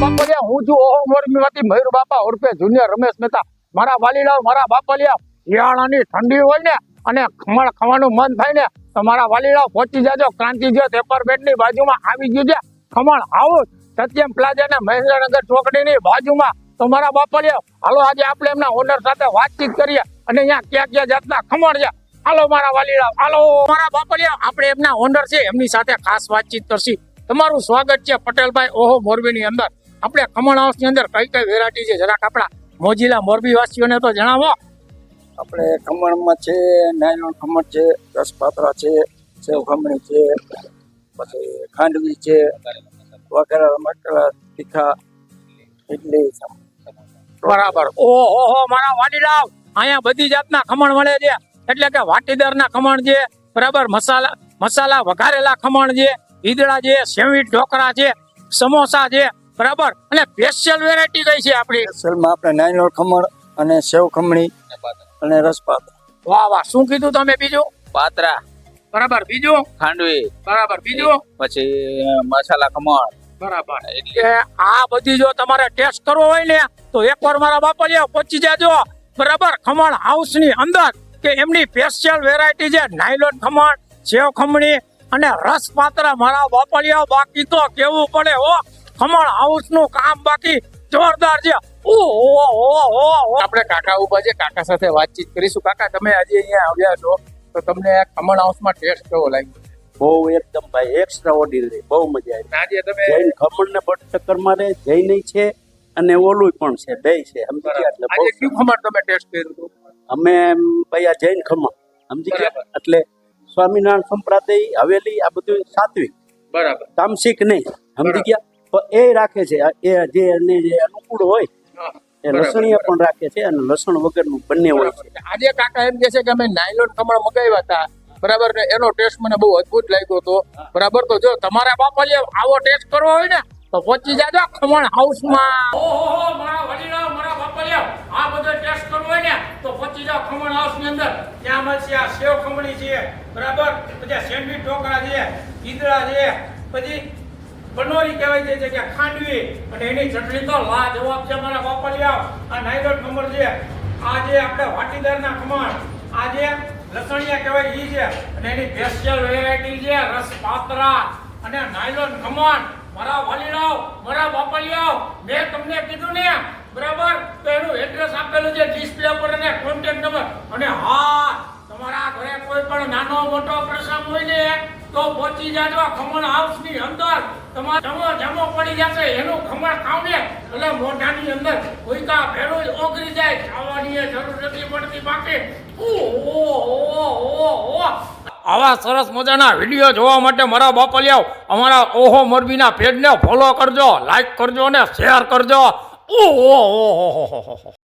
બાપલિયા હું છું ઓહો મોરમીમાંથી મયુર બાપા ઉર્ફે જુનિયર રમેશ મહેતા, મારા વાલીલાઓ મારા બાપલિયા, શિયાળાની ઠંડી હોય ને, અને ખમણ ખાવાનું મન થાય ને, તો મારા વાલીલાઓ પહોંચી જાજો ક્રાંતિ જે પેપરમેન્ટની બાજુમાં આવી ગયું છે. ખમણ હાઉસ, સત્યમ પ્લાઝા ને મહેન્દ્રનગર ચોકડીની બાજુમાં. તો મારા બાપલિયા, હાલો આજે આપણે એમના ઓનર સાથે વાતચીત કરીએ, અને અહીંયા ક્યાં ક્યાં જાતના ખમણ છે. હાલો મારા વાલીલાઓ હાલો. મારા બાપલિયા, આપણે એમના ઓનર છે, એમની સાથે ખાસ વાતચીત કરશી. તમારું સ્વાગત છે પટેલભાઈ ઓહો મોરબીની અંદર. આપણે ખમણ હાઉસની અંદર કઈ કઈ વેરાયટી છે? જરાક આપણા મોજીલા મોરબી વાસીઓને તો જણાવો. આપણે ખમણમાં છે નાયલોન ખમણ છે રસપાતરા છે સેવ ખમણી છે પછી ખાંડવી છે વગેરે મકરા તીખા ઇડલી બરાબર. ઓહો હો મારા વાડીલાવ. અહીંયા બધી જાતના ખમણ મળે છે. એટલે કે વાટીદારના ખમણ છે બરાબર? મસાલા મસાલા વઘારેલા ખમણ છે ઈદડા છે સેવી ઢોકળા છે સમોસા છે બરાબર? અને સ્પેશિયલ વેરાયટી કઈ છે આપણી? સ્પેશિયલમાં આપણે નાયલોન ખમણ અને સેવ ખમણી અને રસપાતરા વાહ વાહ. શું કીધું તમે બીજું? પાત્રા. બરાબર. બીજું? ખાંડવી. બરાબર. બીજું? પછી મસાલા ખમણ. બરાબર. એટલે આ બધી જો તમારે ટેસ્ટ કરવો હોય ને તો એકવાર મારા બાપલિયા પહોંચી જાજો. બરાબર? ખમણ હાઉસની અંદર કે એમની સ્પેશિયલ વેરાયટી છે નાયલોન ખમણ સેવ ખમણી અને રસ પાત્ર મારા બાપરિયા બાકી તો કેવું પડે હો? ખમણ હાઉસનું કામ બાકી. જોરદાર છે. ઓહો આપણે કાકા ઊભા છે કાકા સાથે વાતચીત કરીશું. કાકા તમે આજે અહીંયા આવ્યા છો તો તમને આ ખમણ હાઉસમાં ટેસ્ટ કેવો લાગ્યો? બહુ એકદમ ભાઈ એક્સ્ટ્રા ઓર્ડિનરી બહુ મજા આવી. આજે તમે જૈન ખમણ ને બટ ચક્કર મારે જૈન છે અને ઓલું પણ છે બે છે સમજી ગયા એટલે આજે કયું ખમણ તમે ટેસ્ટ કર્યું અમે એમ ભાઈ આ જૈન ખમણ સમજી ગયા? એટલે સ્વામિનારાયણ સંપ્રદાય હવેલી આ બધું સાત્વિક. બરાબર. તામસિક નહીં સમજી ગયા? તો એ રાખે છે. એ જે એને જે અનુકૂળ હોય એ લસણીયા પણ રાખે છે અને લસણ વગરનું બંને હોય છે. આજે કાકા એમ કે છે કે અમે નાયલોન ખમણ મગાવ્યા હતા. બરાબર ને? એનો ટેસ્ટ મને બહુ અદ્ભુત લાગ્યો હતો. બરાબર? તો જો તમારા બાપા જે આવો ટેસ્ટ કરવો હોય ને તો પહોંચી જાજો ખમણ હાઉસમાં ઓહો મારા વડીલો મારા બાપા આ બધો ટેસ્ટ કરવો હોય ને તો પહોંચી જાઓ ખમણ હાઉસની અંદર. ત્યાં મળશે આ સેવ ખમણી છે. બરાબર? પછી સેન્ડવીચ ઢોકળા છે ઈદડા છે પછી બનોરી કહેવાય છે કે ખાંડવી. અને એની ચટણી તો લાજવાબ છે, મારા બાપલિયા આ નાયલોન ખમણ છે. આ જે આપણે વાટીદારના ખમણ, આ જે લસણિયા કહેવાય, ઈ છે. અને એની સ્પેશિયલ વેરાયટી છે રસ પાતરા અને નાયલોન ખમણ, મારા વાલીડાઓ મારા બાપલિયાઓ મેં તમને કીધું ને, બરાબર? તો એનું એડ્રેસ આપેલું છે ડિસ્પ્લે પર અને કોન્ટેક્ટ નંબર અને હા, તમારા ઘરે કોઈ પણ નાનો મોટો પ્રસંગ હોય ને તો પહોંચી જાજો ખમણ હાઉસની અંદર. તમારે જમો જમો પડી જશે. એનું ખમણ ખાવને એટલે મોઢાની અંદર કોઈ કા જ ઓગળી જાય. ખાવાની જરૂર નથી પડતી બાકી. આવા સરસ મજાના વીડિયો જોવા માટે મારા બાપલિયાઓ, અમારા ઓહો મોરબીના પેજને ફોલો કરજો લાઈક કરજો અને શેર કરજો. ઓહો